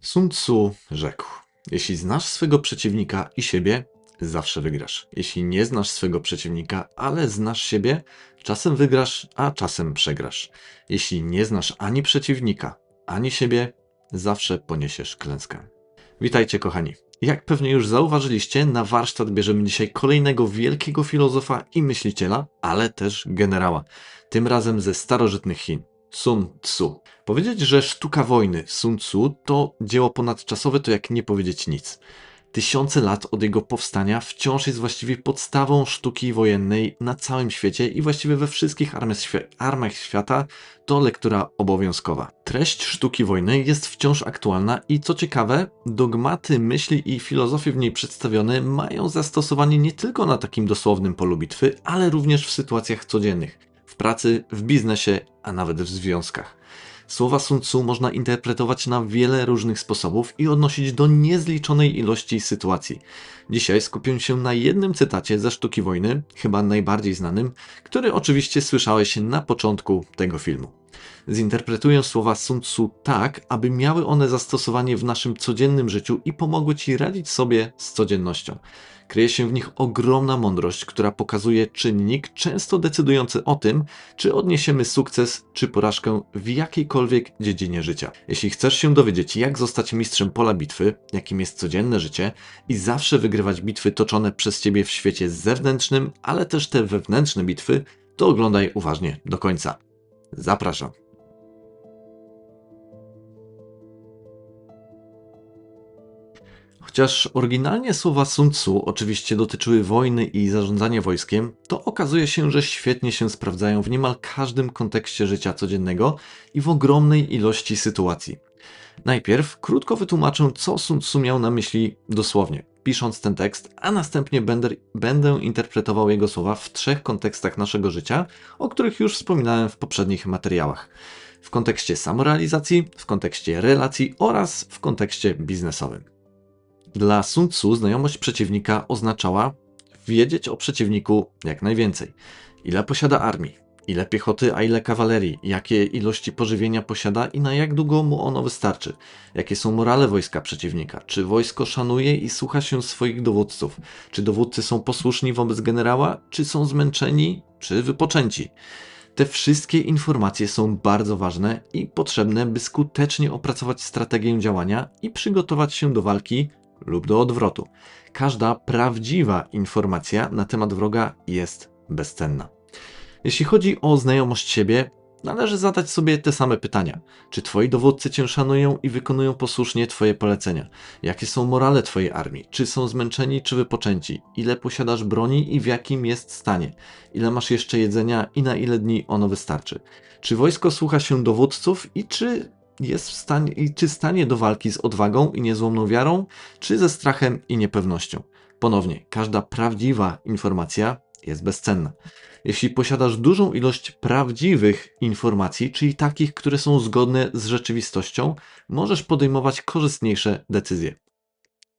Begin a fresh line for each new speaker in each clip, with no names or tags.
Sun Tzu rzekł: Jeśli znasz swego przeciwnika i siebie, zawsze wygrasz. Jeśli nie znasz swego przeciwnika, ale znasz siebie, czasem wygrasz, a czasem przegrasz. Jeśli nie znasz ani przeciwnika, ani siebie, zawsze poniesiesz klęskę. Witajcie, kochani. Jak pewnie już zauważyliście, na warsztat bierzemy dzisiaj kolejnego wielkiego filozofa i myśliciela, ale też generała. Tym razem ze starożytnych Chin. Sun Tzu. Powiedzieć, że sztuka wojny Sun Tzu to dzieło ponadczasowe, to jak nie powiedzieć nic. Tysiące lat od jego powstania wciąż jest właściwie podstawą sztuki wojennej na całym świecie i właściwie we wszystkich armiach świata to lektura obowiązkowa. Treść sztuki wojny jest wciąż aktualna i co ciekawe, dogmaty, myśli i filozofie w niej przedstawione mają zastosowanie nie tylko na takim dosłownym polu bitwy, ale również w sytuacjach codziennych w pracy, w biznesie, a nawet w związkach. Słowa Sun Tzu można interpretować na wiele różnych sposobów i odnosić do niezliczonej ilości sytuacji. Dzisiaj skupię się na jednym cytacie ze sztuki wojny, chyba najbardziej znanym, który oczywiście słyszałeś na początku tego filmu. Zinterpretuję słowa Sun Tzu tak, aby miały one zastosowanie w naszym codziennym życiu i pomogły ci radzić sobie z codziennością. Kryje się w nich ogromna mądrość, która pokazuje czynnik często decydujący o tym, czy odniesiemy sukces czy porażkę w jakiejkolwiek dziedzinie życia. Jeśli chcesz się dowiedzieć, jak zostać mistrzem pola bitwy, jakim jest codzienne życie i zawsze wygrywać bitwy toczone przez ciebie w świecie zewnętrznym, ale też te wewnętrzne bitwy, to oglądaj uważnie do końca. Zapraszam. Chociaż oryginalnie słowa Sun Tzu oczywiście dotyczyły wojny i zarządzania wojskiem, to okazuje się, że świetnie się sprawdzają w niemal każdym kontekście życia codziennego i w ogromnej ilości sytuacji. Najpierw krótko wytłumaczę, co Sun Tzu miał na myśli dosłownie, pisząc ten tekst, a następnie będę, będę interpretował jego słowa w trzech kontekstach naszego życia, o których już wspominałem w poprzednich materiałach. W kontekście samorealizacji, w kontekście relacji oraz w kontekście biznesowym. Dla Sun Tzu znajomość przeciwnika oznaczała wiedzieć o przeciwniku jak najwięcej. Ile posiada armii, ile piechoty, a ile kawalerii, jakie ilości pożywienia posiada i na jak długo mu ono wystarczy, jakie są morale wojska przeciwnika, czy wojsko szanuje i słucha się swoich dowódców, czy dowódcy są posłuszni wobec generała, czy są zmęczeni, czy wypoczęci. Te wszystkie informacje są bardzo ważne i potrzebne, by skutecznie opracować strategię działania i przygotować się do walki lub do odwrotu. Każda prawdziwa informacja na temat wroga jest bezcenna. Jeśli chodzi o znajomość siebie, należy zadać sobie te same pytania. Czy twoi dowódcy cię szanują i wykonują posłusznie twoje polecenia? Jakie są morale twojej armii? Czy są zmęczeni, czy wypoczęci? Ile posiadasz broni i w jakim jest stanie? Ile masz jeszcze jedzenia i na ile dni ono wystarczy? Czy wojsko słucha się dowódców i czy jest w stanie, czy stanie do walki z odwagą i niezłomną wiarą, czy ze strachem i niepewnością? Ponownie, każda prawdziwa informacja jest bezcenna. Jeśli posiadasz dużą ilość prawdziwych informacji, czyli takich, które są zgodne z rzeczywistością, możesz podejmować korzystniejsze decyzje.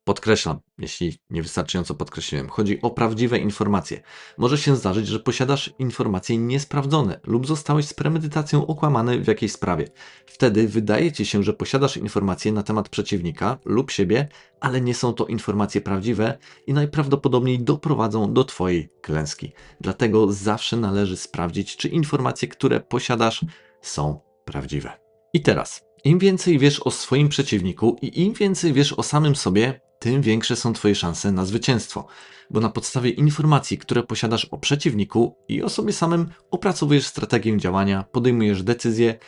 Podkreślam, jeśli niewystarczająco podkreśliłem, chodzi o prawdziwe informacje. Może się zdarzyć, że posiadasz informacje niesprawdzone lub zostałeś z premedytacją okłamany w jakiejś sprawie. Wtedy wydaje ci się, że posiadasz informacje na temat przeciwnika lub siebie, ale nie są to informacje prawdziwe i najprawdopodobniej doprowadzą do Twojej klęski. Dlatego zawsze należy sprawdzić, czy informacje, które posiadasz, są prawdziwe. I teraz, im więcej wiesz o swoim przeciwniku i im więcej wiesz o samym sobie, tym większe są Twoje szanse na zwycięstwo, bo na podstawie informacji, które posiadasz o przeciwniku i o sobie samym, opracowujesz strategię działania, podejmujesz decyzje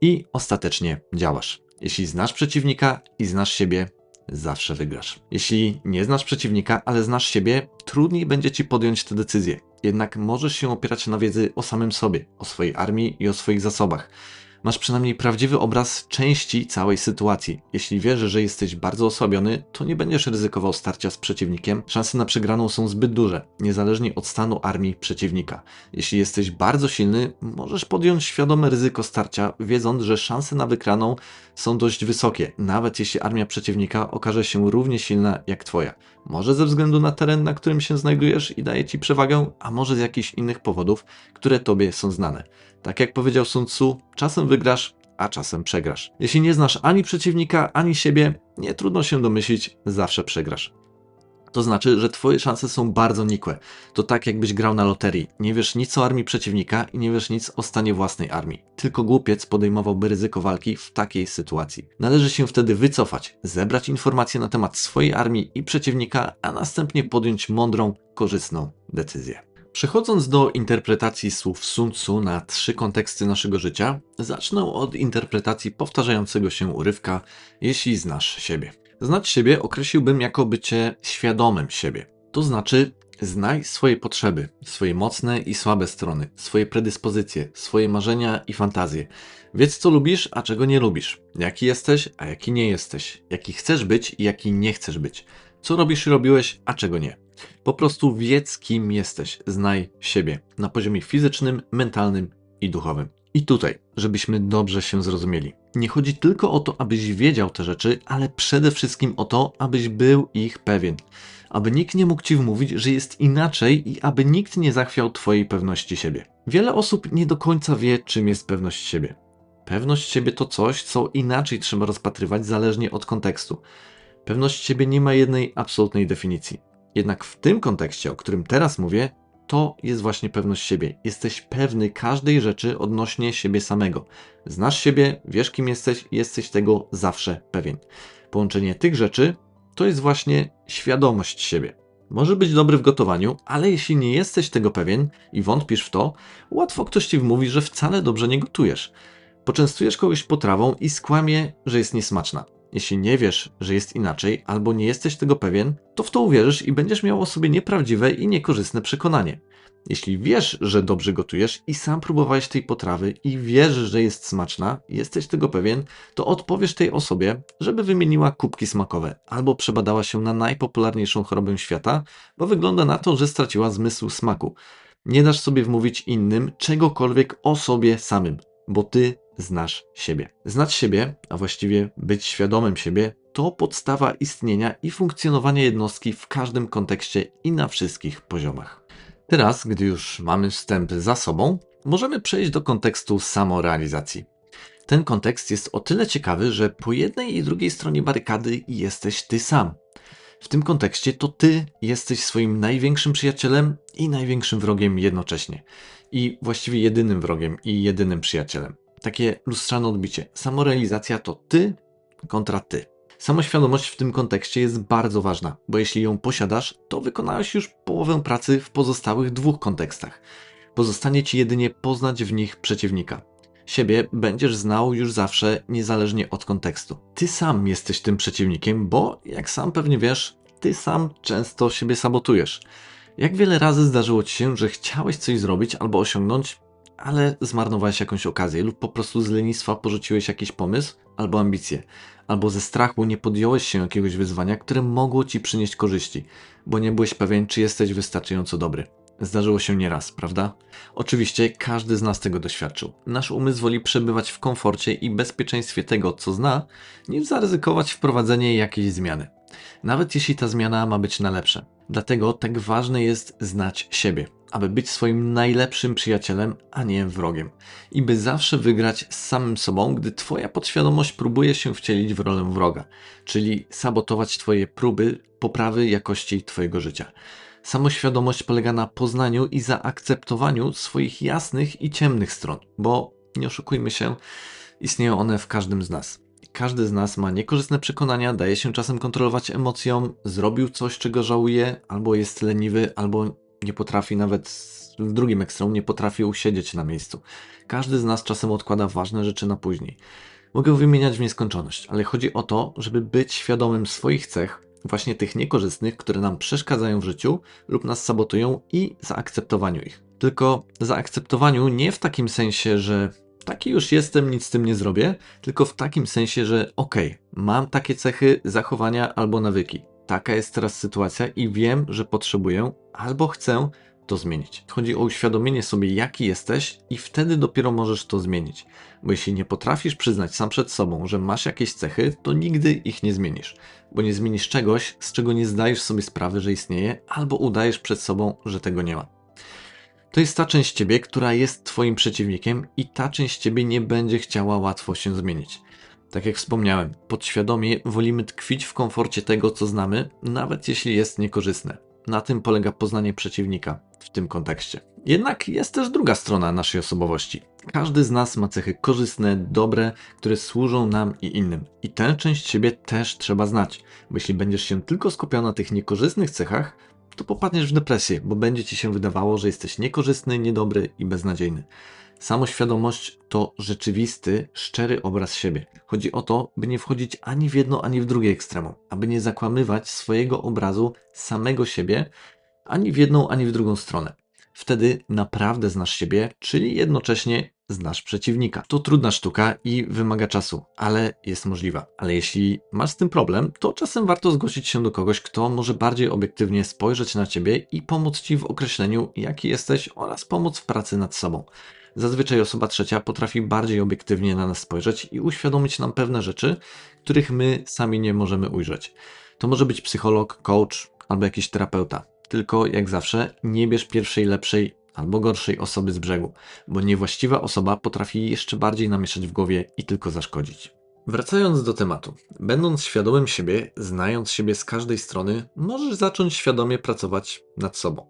i ostatecznie działasz. Jeśli znasz przeciwnika i znasz siebie, zawsze wygrasz. Jeśli nie znasz przeciwnika, ale znasz siebie, trudniej będzie ci podjąć tę decyzję. Jednak możesz się opierać na wiedzy o samym sobie, o swojej armii i o swoich zasobach masz przynajmniej prawdziwy obraz części całej sytuacji. Jeśli wiesz, że jesteś bardzo osłabiony, to nie będziesz ryzykował starcia z przeciwnikiem. Szanse na przegraną są zbyt duże, niezależnie od stanu armii przeciwnika. Jeśli jesteś bardzo silny, możesz podjąć świadome ryzyko starcia, wiedząc, że szanse na wygraną są dość wysokie, nawet jeśli armia przeciwnika okaże się równie silna jak twoja. Może ze względu na teren, na którym się znajdujesz i daje ci przewagę, a może z jakichś innych powodów, które tobie są znane. Tak jak powiedział Sun Tzu, czasem wygrasz, a czasem przegrasz. Jeśli nie znasz ani przeciwnika, ani siebie, nie trudno się domyślić, zawsze przegrasz. To znaczy, że twoje szanse są bardzo nikłe. To tak jakbyś grał na loterii. Nie wiesz nic o armii przeciwnika i nie wiesz nic o stanie własnej armii. Tylko głupiec podejmowałby ryzyko walki w takiej sytuacji. Należy się wtedy wycofać, zebrać informacje na temat swojej armii i przeciwnika, a następnie podjąć mądrą, korzystną decyzję. Przechodząc do interpretacji słów Sun Tzu na trzy konteksty naszego życia, zacznę od interpretacji powtarzającego się urywka, jeśli znasz siebie. Znać siebie określiłbym jako bycie świadomym siebie. To znaczy, znaj swoje potrzeby, swoje mocne i słabe strony, swoje predyspozycje, swoje marzenia i fantazje. Wiedz, co lubisz, a czego nie lubisz. Jaki jesteś, a jaki nie jesteś. Jaki chcesz być i jaki nie chcesz być. Co robisz i robiłeś, a czego nie. Po prostu wiedz, kim jesteś. Znaj siebie na poziomie fizycznym, mentalnym i duchowym. I tutaj, żebyśmy dobrze się zrozumieli. Nie chodzi tylko o to, abyś wiedział te rzeczy, ale przede wszystkim o to, abyś był ich pewien. Aby nikt nie mógł ci wmówić, że jest inaczej i aby nikt nie zachwiał twojej pewności siebie. Wiele osób nie do końca wie, czym jest pewność siebie. Pewność siebie to coś, co inaczej trzeba rozpatrywać zależnie od kontekstu. Pewność siebie nie ma jednej absolutnej definicji. Jednak w tym kontekście, o którym teraz mówię, to jest właśnie pewność siebie. Jesteś pewny każdej rzeczy odnośnie siebie samego. Znasz siebie, wiesz kim jesteś i jesteś tego zawsze pewien. Połączenie tych rzeczy to jest właśnie świadomość siebie. Może być dobry w gotowaniu, ale jeśli nie jesteś tego pewien i wątpisz w to, łatwo ktoś ci wmówi, że wcale dobrze nie gotujesz. Poczęstujesz kogoś potrawą i skłamie, że jest niesmaczna. Jeśli nie wiesz, że jest inaczej, albo nie jesteś tego pewien, to w to uwierzysz i będziesz miał o sobie nieprawdziwe i niekorzystne przekonanie. Jeśli wiesz, że dobrze gotujesz i sam próbowałeś tej potrawy i wierzysz, że jest smaczna, jesteś tego pewien, to odpowiesz tej osobie, żeby wymieniła kubki smakowe albo przebadała się na najpopularniejszą chorobę świata, bo wygląda na to, że straciła zmysł smaku. Nie dasz sobie wmówić innym czegokolwiek o sobie samym, bo ty znasz siebie. Znać siebie, a właściwie być świadomym siebie, to podstawa istnienia i funkcjonowania jednostki w każdym kontekście i na wszystkich poziomach. Teraz, gdy już mamy wstęp za sobą, możemy przejść do kontekstu samorealizacji. Ten kontekst jest o tyle ciekawy, że po jednej i drugiej stronie barykady jesteś ty sam. W tym kontekście to ty jesteś swoim największym przyjacielem i największym wrogiem jednocześnie. I właściwie jedynym wrogiem i jedynym przyjacielem. Takie lustrzane odbicie. Samorealizacja to ty kontra ty. Samoświadomość w tym kontekście jest bardzo ważna, bo jeśli ją posiadasz, to wykonałeś już połowę pracy w pozostałych dwóch kontekstach. Pozostanie ci jedynie poznać w nich przeciwnika. Siebie będziesz znał już zawsze, niezależnie od kontekstu. Ty sam jesteś tym przeciwnikiem, bo jak sam pewnie wiesz, ty sam często siebie sabotujesz. Jak wiele razy zdarzyło ci się, że chciałeś coś zrobić albo osiągnąć, ale zmarnowałeś jakąś okazję, lub po prostu z lenistwa porzuciłeś jakiś pomysł albo ambicje, albo ze strachu nie podjąłeś się jakiegoś wyzwania, które mogło ci przynieść korzyści, bo nie byłeś pewien, czy jesteś wystarczająco dobry. Zdarzyło się nieraz, prawda? Oczywiście każdy z nas tego doświadczył. Nasz umysł woli przebywać w komforcie i bezpieczeństwie tego, co zna, niż zaryzykować wprowadzenie jakiejś zmiany. Nawet jeśli ta zmiana ma być na lepsze. Dlatego tak ważne jest znać siebie, aby być swoim najlepszym przyjacielem, a nie wrogiem. I by zawsze wygrać z samym sobą, gdy Twoja podświadomość próbuje się wcielić w rolę wroga, czyli sabotować Twoje próby poprawy jakości Twojego życia. Samoświadomość polega na poznaniu i zaakceptowaniu swoich jasnych i ciemnych stron, bo nie oszukujmy się, istnieją one w każdym z nas. Każdy z nas ma niekorzystne przekonania, daje się czasem kontrolować emocjom, zrobił coś, czego żałuje, albo jest leniwy, albo nie potrafi nawet w drugim ekstremum, nie potrafi usiedzieć na miejscu. Każdy z nas czasem odkłada ważne rzeczy na później. Mogę wymieniać w nieskończoność, ale chodzi o to, żeby być świadomym swoich cech, właśnie tych niekorzystnych, które nam przeszkadzają w życiu lub nas sabotują i zaakceptowaniu ich. Tylko zaakceptowaniu nie w takim sensie, że taki już jestem, nic z tym nie zrobię, tylko w takim sensie, że okej, okay, mam takie cechy, zachowania albo nawyki. Taka jest teraz sytuacja i wiem, że potrzebuję albo chcę to zmienić. Chodzi o uświadomienie sobie, jaki jesteś, i wtedy dopiero możesz to zmienić. Bo jeśli nie potrafisz przyznać sam przed sobą, że masz jakieś cechy, to nigdy ich nie zmienisz. Bo nie zmienisz czegoś, z czego nie zdajesz sobie sprawy, że istnieje, albo udajesz przed sobą, że tego nie ma. To jest ta część ciebie, która jest twoim przeciwnikiem i ta część ciebie nie będzie chciała łatwo się zmienić. Tak jak wspomniałem, podświadomie wolimy tkwić w komforcie tego, co znamy, nawet jeśli jest niekorzystne. Na tym polega poznanie przeciwnika w tym kontekście. Jednak jest też druga strona naszej osobowości. Każdy z nas ma cechy korzystne, dobre, które służą nam i innym. I tę część siebie też trzeba znać, bo jeśli będziesz się tylko skupiał na tych niekorzystnych cechach, to popadniesz w depresję, bo będzie ci się wydawało, że jesteś niekorzystny, niedobry i beznadziejny. Samoświadomość to rzeczywisty, szczery obraz siebie. Chodzi o to, by nie wchodzić ani w jedno, ani w drugie ekstremum, aby nie zakłamywać swojego obrazu samego siebie ani w jedną, ani w drugą stronę. Wtedy naprawdę znasz siebie, czyli jednocześnie znasz przeciwnika. To trudna sztuka i wymaga czasu, ale jest możliwa. Ale jeśli masz z tym problem, to czasem warto zgłosić się do kogoś, kto może bardziej obiektywnie spojrzeć na ciebie i pomóc ci w określeniu, jaki jesteś oraz pomóc w pracy nad sobą. Zazwyczaj osoba trzecia potrafi bardziej obiektywnie na nas spojrzeć i uświadomić nam pewne rzeczy, których my sami nie możemy ujrzeć. To może być psycholog, coach albo jakiś terapeuta. Tylko jak zawsze, nie bierz pierwszej lepszej albo gorszej osoby z brzegu, bo niewłaściwa osoba potrafi jeszcze bardziej namieszać w głowie i tylko zaszkodzić. Wracając do tematu, będąc świadomym siebie, znając siebie z każdej strony, możesz zacząć świadomie pracować nad sobą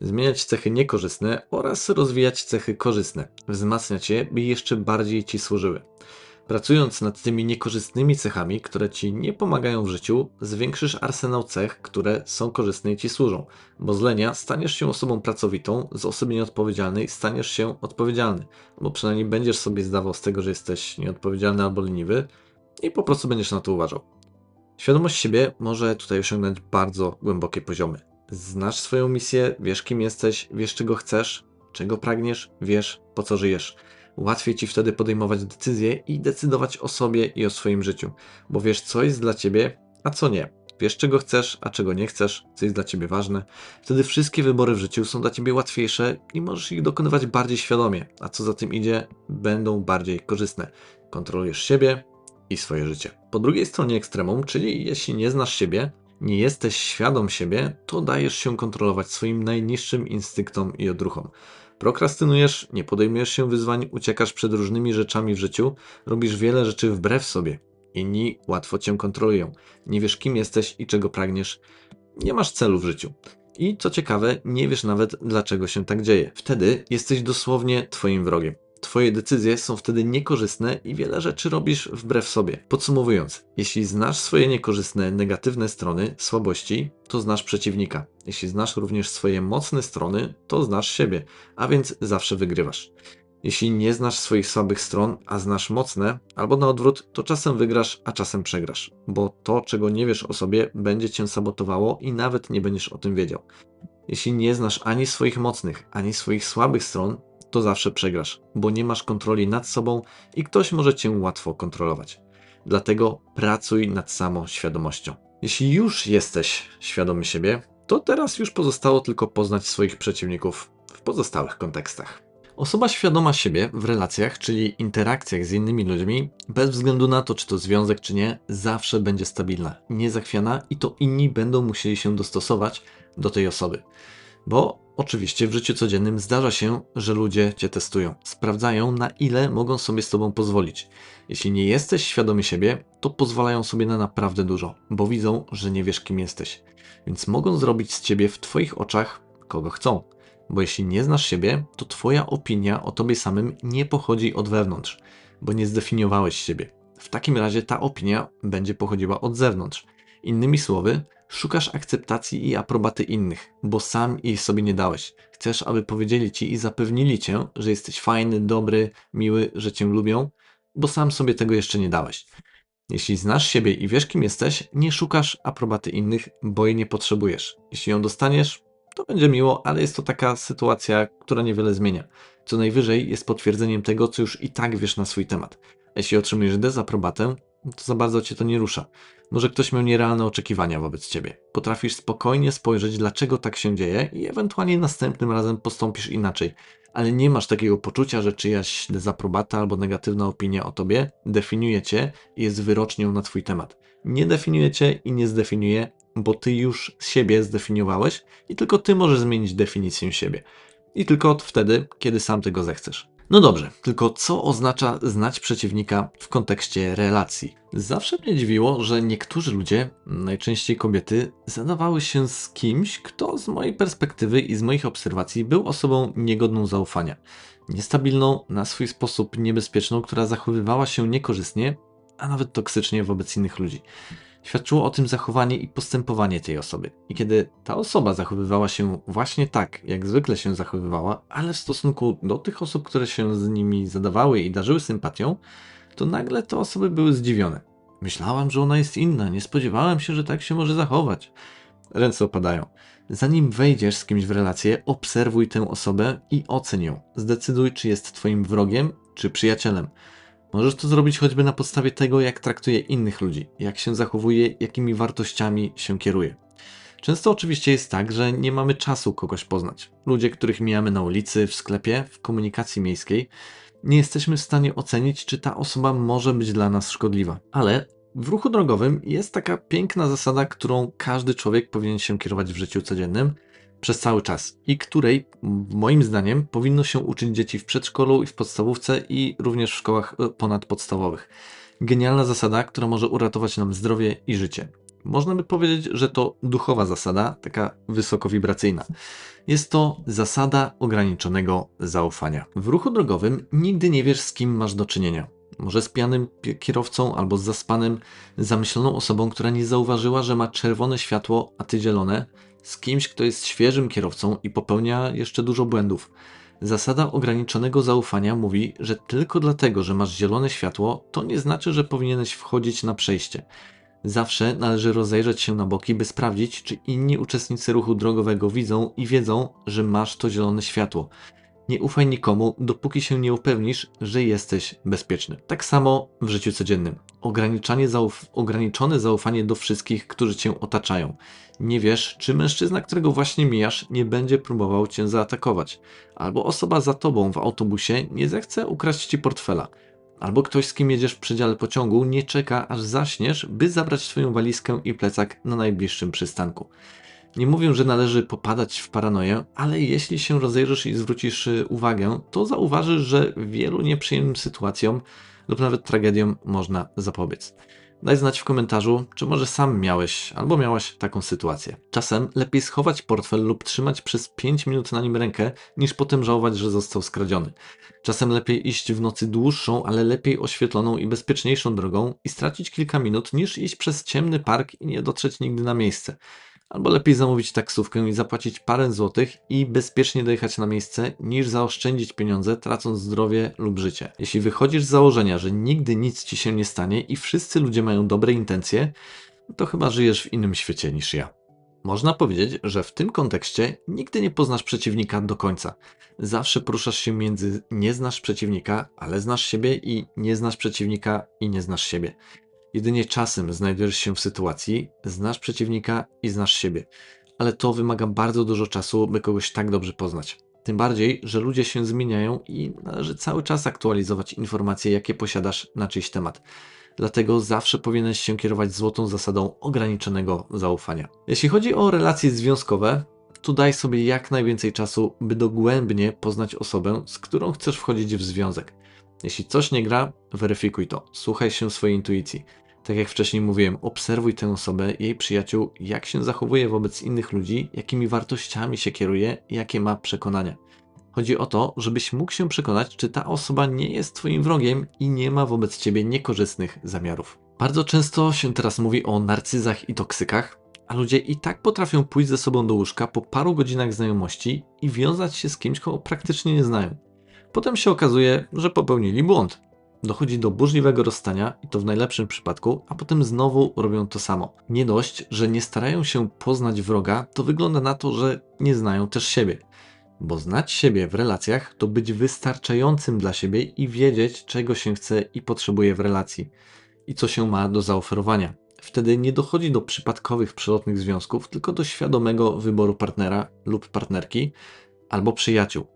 zmieniać cechy niekorzystne oraz rozwijać cechy korzystne, wzmacniać je, by jeszcze bardziej Ci służyły. Pracując nad tymi niekorzystnymi cechami, które Ci nie pomagają w życiu, zwiększysz arsenał cech, które są korzystne i Ci służą. Bo z lenia staniesz się osobą pracowitą, z osoby nieodpowiedzialnej staniesz się odpowiedzialny, bo przynajmniej będziesz sobie zdawał z tego, że jesteś nieodpowiedzialny albo leniwy i po prostu będziesz na to uważał. Świadomość siebie może tutaj osiągnąć bardzo głębokie poziomy. Znasz swoją misję, wiesz kim jesteś, wiesz czego chcesz, czego pragniesz, wiesz po co żyjesz. Łatwiej ci wtedy podejmować decyzje i decydować o sobie i o swoim życiu, bo wiesz co jest dla ciebie, a co nie. Wiesz czego chcesz, a czego nie chcesz, co jest dla ciebie ważne. Wtedy wszystkie wybory w życiu są dla ciebie łatwiejsze i możesz ich dokonywać bardziej świadomie, a co za tym idzie, będą bardziej korzystne. Kontrolujesz siebie i swoje życie. Po drugiej stronie ekstremum, czyli jeśli nie znasz siebie, nie jesteś świadom siebie, to dajesz się kontrolować swoim najniższym instynktom i odruchom. Prokrastynujesz, nie podejmujesz się wyzwań, uciekasz przed różnymi rzeczami w życiu, robisz wiele rzeczy wbrew sobie. Inni łatwo cię kontrolują. Nie wiesz, kim jesteś i czego pragniesz. Nie masz celu w życiu. I co ciekawe, nie wiesz nawet, dlaczego się tak dzieje. Wtedy jesteś dosłownie twoim wrogiem. Twoje decyzje są wtedy niekorzystne i wiele rzeczy robisz wbrew sobie. Podsumowując, jeśli znasz swoje niekorzystne, negatywne strony, słabości, to znasz przeciwnika. Jeśli znasz również swoje mocne strony, to znasz siebie, a więc zawsze wygrywasz. Jeśli nie znasz swoich słabych stron, a znasz mocne, albo na odwrót, to czasem wygrasz, a czasem przegrasz, bo to, czego nie wiesz o sobie, będzie cię sabotowało i nawet nie będziesz o tym wiedział. Jeśli nie znasz ani swoich mocnych, ani swoich słabych stron, to zawsze przegrasz, bo nie masz kontroli nad sobą i ktoś może cię łatwo kontrolować. Dlatego pracuj nad samą świadomością. Jeśli już jesteś świadomy siebie, to teraz już pozostało tylko poznać swoich przeciwników w pozostałych kontekstach. Osoba świadoma siebie w relacjach, czyli interakcjach z innymi ludźmi, bez względu na to, czy to związek, czy nie, zawsze będzie stabilna, niezachwiana i to inni będą musieli się dostosować do tej osoby. Bo oczywiście w życiu codziennym zdarza się, że ludzie cię testują, sprawdzają na ile mogą sobie z tobą pozwolić. Jeśli nie jesteś świadomy siebie, to pozwalają sobie na naprawdę dużo, bo widzą, że nie wiesz kim jesteś. Więc mogą zrobić z ciebie w twoich oczach kogo chcą. Bo jeśli nie znasz siebie, to twoja opinia o tobie samym nie pochodzi od wewnątrz, bo nie zdefiniowałeś siebie. W takim razie ta opinia będzie pochodziła od zewnątrz. Innymi słowy, Szukasz akceptacji i aprobaty innych, bo sam jej sobie nie dałeś. Chcesz, aby powiedzieli ci i zapewnili cię, że jesteś fajny, dobry, miły, że cię lubią, bo sam sobie tego jeszcze nie dałeś. Jeśli znasz siebie i wiesz, kim jesteś, nie szukasz aprobaty innych, bo jej nie potrzebujesz. Jeśli ją dostaniesz, to będzie miło, ale jest to taka sytuacja, która niewiele zmienia. Co najwyżej jest potwierdzeniem tego, co już i tak wiesz na swój temat. Jeśli otrzymujesz dezaprobatę, to za bardzo cię to nie rusza. Może ktoś miał nierealne oczekiwania wobec ciebie. Potrafisz spokojnie spojrzeć, dlaczego tak się dzieje, i ewentualnie następnym razem postąpisz inaczej. Ale nie masz takiego poczucia, że czyjaś dezaprobata albo negatywna opinia o tobie definiuje cię i jest wyrocznią na twój temat. Nie definiuje cię i nie zdefiniuje, bo ty już siebie zdefiniowałeś i tylko ty możesz zmienić definicję siebie. I tylko wtedy, kiedy sam tego zechcesz. No dobrze, tylko co oznacza znać przeciwnika w kontekście relacji? Zawsze mnie dziwiło, że niektórzy ludzie, najczęściej kobiety, zadawały się z kimś, kto z mojej perspektywy i z moich obserwacji był osobą niegodną zaufania. Niestabilną, na swój sposób niebezpieczną, która zachowywała się niekorzystnie, a nawet toksycznie wobec innych ludzi. Świadczyło o tym zachowanie i postępowanie tej osoby. I kiedy ta osoba zachowywała się właśnie tak, jak zwykle się zachowywała, ale w stosunku do tych osób, które się z nimi zadawały i darzyły sympatią, to nagle te osoby były zdziwione. Myślałam, że ona jest inna, nie spodziewałem się, że tak się może zachować. Ręce opadają. Zanim wejdziesz z kimś w relację, obserwuj tę osobę i oceń ją. Zdecyduj, czy jest twoim wrogiem, czy przyjacielem. Możesz to zrobić choćby na podstawie tego, jak traktuje innych ludzi, jak się zachowuje, jakimi wartościami się kieruje. Często oczywiście jest tak, że nie mamy czasu kogoś poznać. Ludzie, których mijamy na ulicy, w sklepie, w komunikacji miejskiej, nie jesteśmy w stanie ocenić, czy ta osoba może być dla nas szkodliwa. Ale w ruchu drogowym jest taka piękna zasada, którą każdy człowiek powinien się kierować w życiu codziennym przez cały czas i której moim zdaniem powinno się uczyć dzieci w przedszkolu i w podstawówce i również w szkołach e, ponadpodstawowych. Genialna zasada, która może uratować nam zdrowie i życie. Można by powiedzieć, że to duchowa zasada, taka wysokowibracyjna. Jest to zasada ograniczonego zaufania. W ruchu drogowym nigdy nie wiesz, z kim masz do czynienia. Może z pijanym kierowcą albo z zaspanym, zamyśloną osobą, która nie zauważyła, że ma czerwone światło, a ty zielone, z kimś, kto jest świeżym kierowcą i popełnia jeszcze dużo błędów. Zasada ograniczonego zaufania mówi, że tylko dlatego, że masz zielone światło, to nie znaczy, że powinieneś wchodzić na przejście. Zawsze należy rozejrzeć się na boki, by sprawdzić, czy inni uczestnicy ruchu drogowego widzą i wiedzą, że masz to zielone światło. Nie ufaj nikomu, dopóki się nie upewnisz, że jesteś bezpieczny. Tak samo w życiu codziennym. Ograniczanie zauf ograniczone zaufanie do wszystkich, którzy cię otaczają. Nie wiesz, czy mężczyzna, którego właśnie mijasz, nie będzie próbował cię zaatakować. Albo osoba za tobą w autobusie nie zechce ukraść ci portfela. Albo ktoś, z kim jedziesz w przedziale pociągu, nie czeka, aż zaśniesz, by zabrać twoją walizkę i plecak na najbliższym przystanku. Nie mówię, że należy popadać w paranoję, ale jeśli się rozejrzysz i zwrócisz y, uwagę, to zauważysz, że wielu nieprzyjemnym sytuacjom lub nawet tragediom można zapobiec. Daj znać w komentarzu, czy może sam miałeś albo miałaś taką sytuację. Czasem lepiej schować portfel lub trzymać przez 5 minut na nim rękę, niż potem żałować, że został skradziony. Czasem lepiej iść w nocy dłuższą, ale lepiej oświetloną i bezpieczniejszą drogą i stracić kilka minut, niż iść przez ciemny park i nie dotrzeć nigdy na miejsce. Albo lepiej zamówić taksówkę i zapłacić parę złotych i bezpiecznie dojechać na miejsce, niż zaoszczędzić pieniądze, tracąc zdrowie lub życie. Jeśli wychodzisz z założenia, że nigdy nic ci się nie stanie i wszyscy ludzie mają dobre intencje, to chyba żyjesz w innym świecie niż ja. Można powiedzieć, że w tym kontekście nigdy nie poznasz przeciwnika do końca. Zawsze poruszasz się między nie znasz przeciwnika, ale znasz siebie i nie znasz przeciwnika i nie znasz siebie. Jedynie czasem znajdujesz się w sytuacji, znasz przeciwnika i znasz siebie, ale to wymaga bardzo dużo czasu, by kogoś tak dobrze poznać. Tym bardziej, że ludzie się zmieniają i należy cały czas aktualizować informacje, jakie posiadasz na czyjś temat. Dlatego zawsze powinieneś się kierować złotą zasadą ograniczonego zaufania. Jeśli chodzi o relacje związkowe, to daj sobie jak najwięcej czasu, by dogłębnie poznać osobę, z którą chcesz wchodzić w związek. Jeśli coś nie gra, weryfikuj to, słuchaj się swojej intuicji. Tak jak wcześniej mówiłem, obserwuj tę osobę, jej przyjaciół, jak się zachowuje wobec innych ludzi, jakimi wartościami się kieruje, jakie ma przekonania. Chodzi o to, żebyś mógł się przekonać, czy ta osoba nie jest Twoim wrogiem i nie ma wobec Ciebie niekorzystnych zamiarów. Bardzo często się teraz mówi o narcyzach i toksykach, a ludzie i tak potrafią pójść ze sobą do łóżka po paru godzinach znajomości i wiązać się z kimś, kogo praktycznie nie znają. Potem się okazuje, że popełnili błąd. Dochodzi do burzliwego rozstania i to w najlepszym przypadku, a potem znowu robią to samo. Nie dość, że nie starają się poznać wroga, to wygląda na to, że nie znają też siebie. Bo znać siebie w relacjach to być wystarczającym dla siebie i wiedzieć, czego się chce i potrzebuje w relacji i co się ma do zaoferowania. Wtedy nie dochodzi do przypadkowych, przelotnych związków, tylko do świadomego wyboru partnera lub partnerki albo przyjaciół.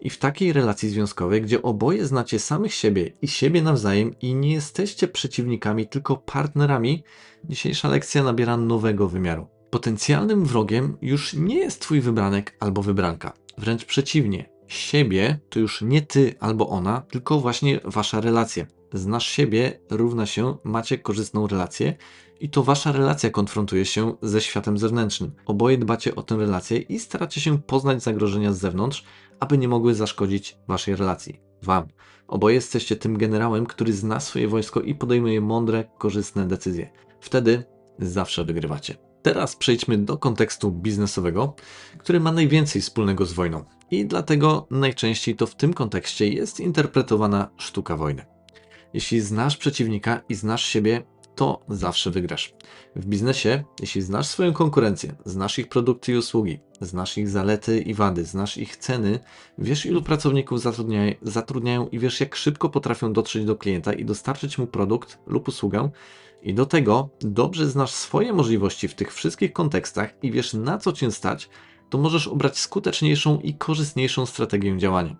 I w takiej relacji związkowej, gdzie oboje znacie samych siebie i siebie nawzajem i nie jesteście przeciwnikami, tylko partnerami, dzisiejsza lekcja nabiera nowego wymiaru. Potencjalnym wrogiem już nie jest twój wybranek albo wybranka. Wręcz przeciwnie, siebie to już nie ty albo ona, tylko właśnie wasza relacja. Znasz siebie równa się macie korzystną relację i to wasza relacja konfrontuje się ze światem zewnętrznym. Oboje dbacie o tę relację i staracie się poznać zagrożenia z zewnątrz, aby nie mogły zaszkodzić waszej relacji. Wam. Oboje jesteście tym generałem, który zna swoje wojsko i podejmuje mądre, korzystne decyzje. Wtedy zawsze wygrywacie. Teraz przejdźmy do kontekstu biznesowego, który ma najwięcej wspólnego z wojną. I dlatego najczęściej to w tym kontekście jest interpretowana sztuka wojny. Jeśli znasz przeciwnika i znasz siebie, to zawsze wygrasz. W biznesie, jeśli znasz swoją konkurencję, znasz ich produkty i usługi, znasz ich zalety i wady, znasz ich ceny, wiesz ilu pracowników zatrudniają, zatrudniają i wiesz jak szybko potrafią dotrzeć do klienta i dostarczyć mu produkt lub usługę, i do tego dobrze znasz swoje możliwości w tych wszystkich kontekstach i wiesz na co cię stać, to możesz obrać skuteczniejszą i korzystniejszą strategię działania.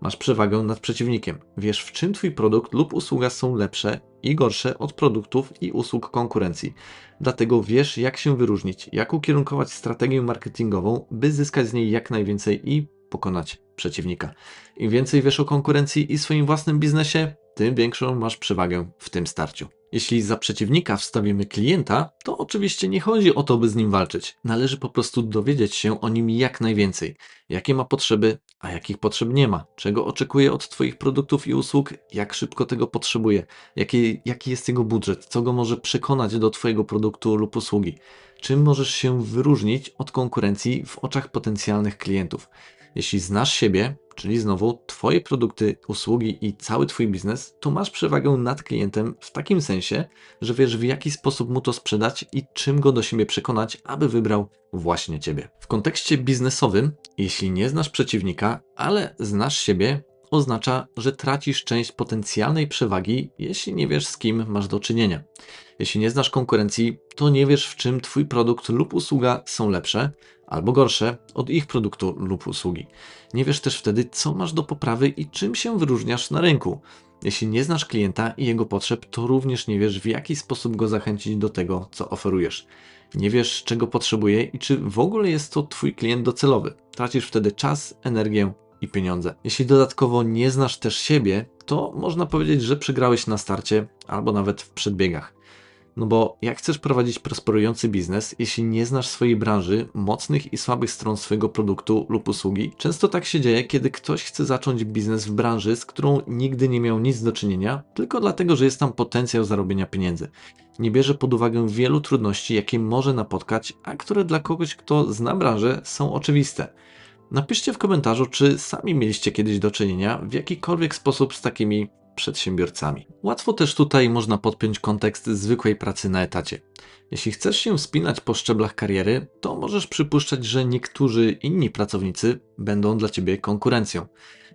Masz przewagę nad przeciwnikiem. Wiesz, w czym Twój produkt lub usługa są lepsze i gorsze od produktów i usług konkurencji. Dlatego wiesz, jak się wyróżnić, jak ukierunkować strategię marketingową, by zyskać z niej jak najwięcej i pokonać przeciwnika. Im więcej wiesz o konkurencji i swoim własnym biznesie, tym większą masz przewagę w tym starciu. Jeśli za przeciwnika wstawimy klienta, to oczywiście nie chodzi o to, by z nim walczyć. Należy po prostu dowiedzieć się o nim jak najwięcej. Jakie ma potrzeby, a jakich potrzeb nie ma. Czego oczekuje od Twoich produktów i usług, jak szybko tego potrzebuje. Jaki, jaki jest jego budżet, co go może przekonać do Twojego produktu lub usługi. Czym możesz się wyróżnić od konkurencji w oczach potencjalnych klientów. Jeśli znasz siebie, czyli znowu Twoje produkty, usługi i cały Twój biznes, to masz przewagę nad klientem w takim sensie, że wiesz w jaki sposób mu to sprzedać i czym go do siebie przekonać, aby wybrał właśnie Ciebie. W kontekście biznesowym, jeśli nie znasz przeciwnika, ale znasz siebie, oznacza, że tracisz część potencjalnej przewagi, jeśli nie wiesz z kim masz do czynienia. Jeśli nie znasz konkurencji, to nie wiesz w czym Twój produkt lub usługa są lepsze albo gorsze od ich produktu lub usługi. Nie wiesz też wtedy, co masz do poprawy i czym się wyróżniasz na rynku. Jeśli nie znasz klienta i jego potrzeb, to również nie wiesz, w jaki sposób go zachęcić do tego, co oferujesz. Nie wiesz, czego potrzebuje i czy w ogóle jest to Twój klient docelowy. Tracisz wtedy czas, energię i pieniądze. Jeśli dodatkowo nie znasz też siebie, to można powiedzieć, że przegrałeś na starcie albo nawet w przedbiegach. No bo jak chcesz prowadzić prosperujący biznes, jeśli nie znasz swojej branży, mocnych i słabych stron swojego produktu lub usługi? Często tak się dzieje, kiedy ktoś chce zacząć biznes w branży, z którą nigdy nie miał nic do czynienia, tylko dlatego, że jest tam potencjał zarobienia pieniędzy. Nie bierze pod uwagę wielu trudności, jakie może napotkać, a które dla kogoś, kto zna branżę, są oczywiste. Napiszcie w komentarzu, czy sami mieliście kiedyś do czynienia w jakikolwiek sposób z takimi przedsiębiorcami. Łatwo też tutaj można podpiąć kontekst zwykłej pracy na etacie. Jeśli chcesz się wspinać po szczeblach kariery, to możesz przypuszczać, że niektórzy inni pracownicy będą dla ciebie konkurencją.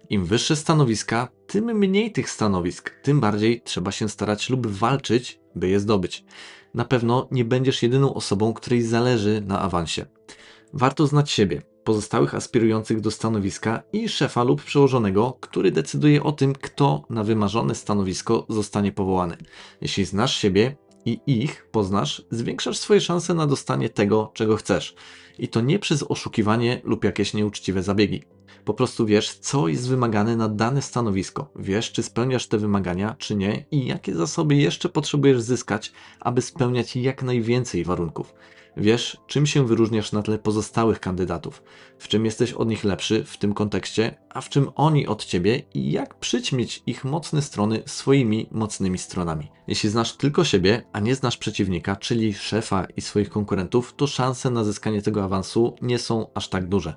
Im wyższe stanowiska, tym mniej tych stanowisk, tym bardziej trzeba się starać lub walczyć, by je zdobyć. Na pewno nie będziesz jedyną osobą, której zależy na awansie. Warto znać siebie, pozostałych aspirujących do stanowiska i szefa lub przełożonego, który decyduje o tym, kto na wymarzone stanowisko zostanie powołany. Jeśli znasz siebie i ich poznasz, zwiększasz swoje szanse na dostanie tego, czego chcesz. I to nie przez oszukiwanie lub jakieś nieuczciwe zabiegi. Po prostu wiesz, co jest wymagane na dane stanowisko. Wiesz, czy spełniasz te wymagania, czy nie, i jakie zasoby jeszcze potrzebujesz zyskać, aby spełniać jak najwięcej warunków. Wiesz, czym się wyróżniasz na tle pozostałych kandydatów, w czym jesteś od nich lepszy w tym kontekście, a w czym oni od ciebie? I jak przyćmić ich mocne strony swoimi mocnymi stronami. Jeśli znasz tylko siebie, a nie znasz przeciwnika, czyli szefa i swoich konkurentów, to szanse na zyskanie tego awansu nie są aż tak duże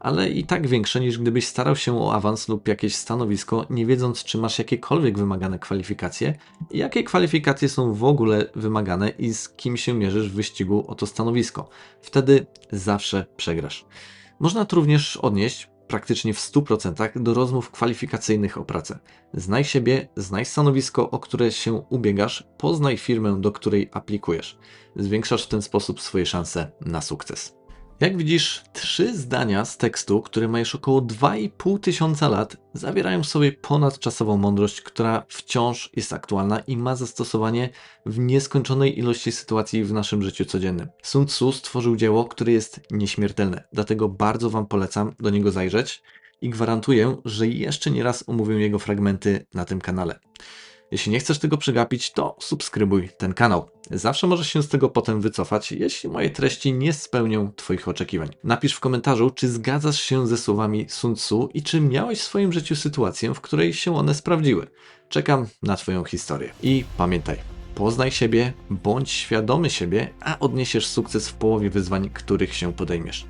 ale i tak większe niż gdybyś starał się o awans lub jakieś stanowisko, nie wiedząc, czy masz jakiekolwiek wymagane kwalifikacje jakie kwalifikacje są w ogóle wymagane i z kim się mierzysz w wyścigu o to stanowisko. Wtedy zawsze przegrasz. Można to również odnieść praktycznie w 100% do rozmów kwalifikacyjnych o pracę. Znaj siebie, znaj stanowisko, o które się ubiegasz, poznaj firmę, do której aplikujesz. Zwiększasz w ten sposób swoje szanse na sukces. Jak widzisz, trzy zdania z tekstu, który ma już około 2,5 tysiąca lat, zawierają w sobie ponadczasową mądrość, która wciąż jest aktualna i ma zastosowanie w nieskończonej ilości sytuacji w naszym życiu codziennym. Sun Tzu stworzył dzieło, które jest nieśmiertelne, dlatego bardzo Wam polecam do niego zajrzeć i gwarantuję, że jeszcze nie raz omówię jego fragmenty na tym kanale. Jeśli nie chcesz tego przegapić, to subskrybuj ten kanał. Zawsze możesz się z tego potem wycofać, jeśli moje treści nie spełnią Twoich oczekiwań. Napisz w komentarzu, czy zgadzasz się ze słowami Sun Tzu i czy miałeś w swoim życiu sytuację, w której się one sprawdziły. Czekam na Twoją historię. I pamiętaj, poznaj siebie, bądź świadomy siebie, a odniesiesz sukces w połowie wyzwań, których się podejmiesz.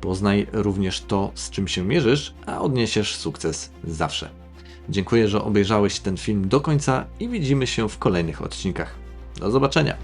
Poznaj również to, z czym się mierzysz, a odniesiesz sukces zawsze. Dziękuję, że obejrzałeś ten film do końca i widzimy się w kolejnych odcinkach. Do zobaczenia!